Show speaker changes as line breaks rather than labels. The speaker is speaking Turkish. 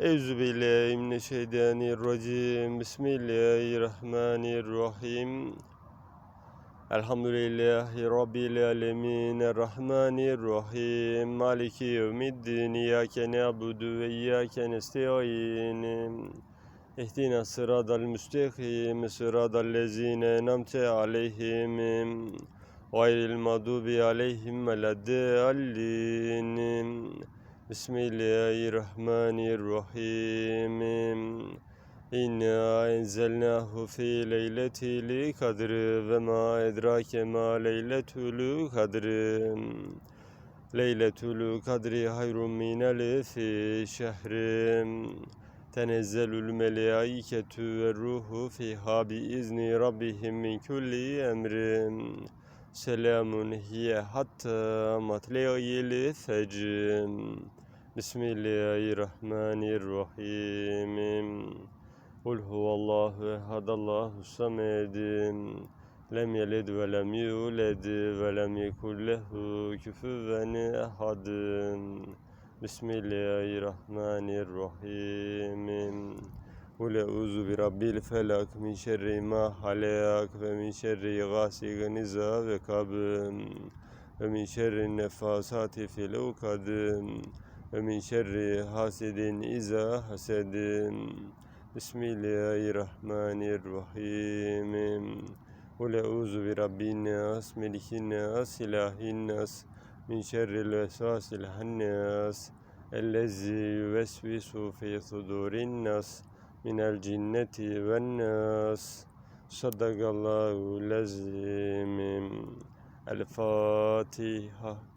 Euzu billahi mineşşeytanirracim. Bismillahirrahmanirrahim. Elhamdülillahi Rabbil alemin. Errahmanirrahim. Maliki yevmiddin. İyyâke na'budu ve iyyâke nesta'in. İhdina sıradal müstakim. Sıradal lezine en'amte aleyhim. Gayril mağdubi aleyhim veleddallin. Bismillahirrahmanirrahim. İnna enzelnahu fi leyletil kadr ve ma edrake ma leyletul kadr. Leyletul kadri hayrun min elfi şehrim. Tenezzelül melaiketu ve ruhu fiha bi izni rabbihim min kulli emrin. Selamun hiye hatta matla'il fecr. Bismillahirrahmanirrahim. Kul huvallahu ehad Allahu samed. Lem yelid ve lem yulad ve lem yekul lehu kufuven ehad. Bismillahirrahmanirrahim. Kul euzu bi rabbil felak min şerri ma halak ve min şerri gasiqin iza ve ve min şerri nefasati fil ukad ve min şerri hasidin iza hased. Bismillahirrahmanirrahim. Kul euzu bi rabbin nas, melikin nas, ilahin nas, min şerril vesvasil hannas, ellezî yüvesvisu fi sudurin nas, minel cinneti ven nas. Sadakallahu lezim. El Fatiha.